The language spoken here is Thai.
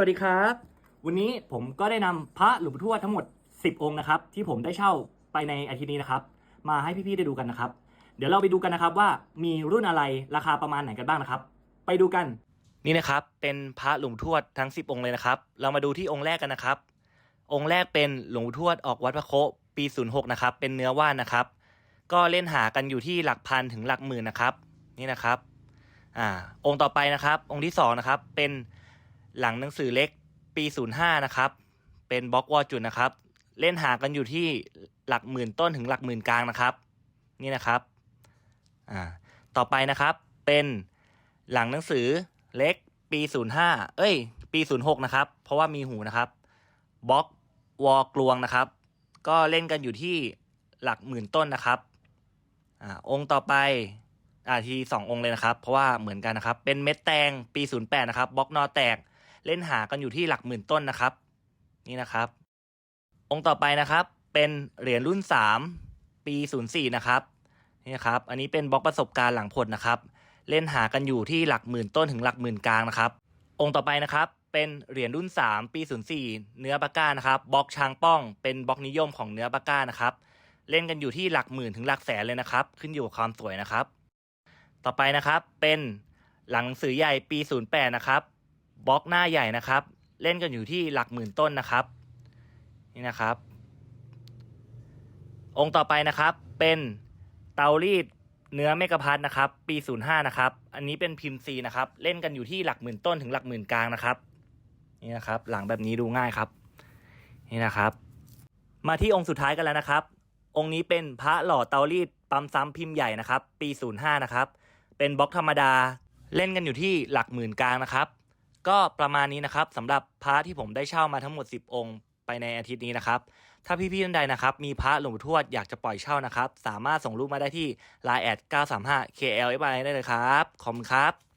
วัสดีครับ วันนี้ผมก็ได้นำพระหลวงปู่ทวดทั้งหมด 10 องค์นะครับ ที่ผมได้เช่าไปในอาทิตย์นี้นะครับ มาให้พี่ๆได้ดูกันนะครับ เดี๋ยวเราไปดูกันนะครับว่ามีรุ่นอะไรราคาประมาณไหนกันบ้างนะครับ ไปดูกันนี่นะครับ เป็นพระหลวงทวดทั้ง 10 องค์เลยนะครับ เรามาดูที่องค์แรกกันนะครับ องค์แรกเป็นหลวงทวดออกวัดพระโคปี 06 นะครับ เป็นเนื้อว่านนะครับ ก็เล่นหากันอยู่ที่หลักพันถึงหลักหมื่นนะครับ นี่นะครับอ่าองค์ต่อไปนะครับ องค์ที่สองนะครับเป็น หลังหนังสือเล็กปี 05 นะครับ เป็นบล็อกวอลจุดนะครับ เล่นหากันอยู่ที่หลักหมื่นต้นถึงหลักหมื่นกลางนะครับ นี่นะครับอ่าต่อไปนะครับเป็นหลังหนังสือเล็กปี 05 เอ้ย ปี 06 นะครับ เพราะว่ามีหูนะครับบล็อกวอลกลวงนะครับ ก็เล่นกันอยู่ที่หลักหมื่นต้นนะครับอ่าองค์ต่อไปอ่าทีสององค์เลยนะครับ เพราะว่าเหมือนกันนะครับ เป็นเม็ดแตงปี 08 นะครับบล็อกนอแตก เล่นหากันอยู่ที่หลักหมื่นต้นนะครับ นี่นะครับ องค์ต่อไปนะครับ เป็นเหรียญรุ่น 3 ปี 04 นะครับนี่นะครับอันนี้เป็นบล็อกประสบการณ์หลังผลนะครับ เล่นหากันอยู่ที่หลักหมื่นต้นถึงหลักหมื่นกลางนะครับ องค์ต่อไปนะครับเป็นเหรียญรุ่น 3 ปี 04 เนื้อปากก้านะครับบล็อกช้างป้อง เป็นบล็อกนิยมของเนื้อปากก้านะครับ เล่นกันอยู่ที่หลักหมื่นถึงหลักแสนเลยนะครับ ขึ้นอยู่กับความสวยนะครับ ต่อไปนะครับเป็นหลังหนังสือใหญ่ปี 08 นะครับ บล็อกหน้าใหญ่นะครับ เล่นกันอยู่ที่หลักหมื่นต้นนะครับ นี่นะครับ องค์ต่อไปนะครับ เป็นเตารีดเนื้อเมกะพัทนะครับ ปี 05 นะครับ อันนี้เป็นพิมพ์ซีนะครับ เล่นกันอยู่ที่หลักหมื่นต้นถึงหลักหมื่นกลางนะครับ นี่นะครับ หลังแบบนี้ดูง่ายครับ นี่นะครับ มาที่องค์สุดท้ายกันแล้วนะครับ องค์นี้เป็นพระหล่อเตารีดปั๊มซ้ำพิมพ์ใหญ่นะครับ ปี 05 นะครับ เป็นบล็อกธรรมดา เล่นกันอยู่ที่หลักหมื่นกลางนะครับ ก็ประมาณนี้นะครับสำหรับพระที่ผมได้เช่ามาทั้งหมด 10 องค์ไปในอาทิตย์นี้นะครับ ถ้าพี่ๆท่านใดนะครับ มีพระหลวงปู่ทวดอยากจะปล่อยเช่านะครับ สามารถส่งรูปมาได้ที่ line แอด935 KLFI ได้เลยครับ ขอบคุณครับ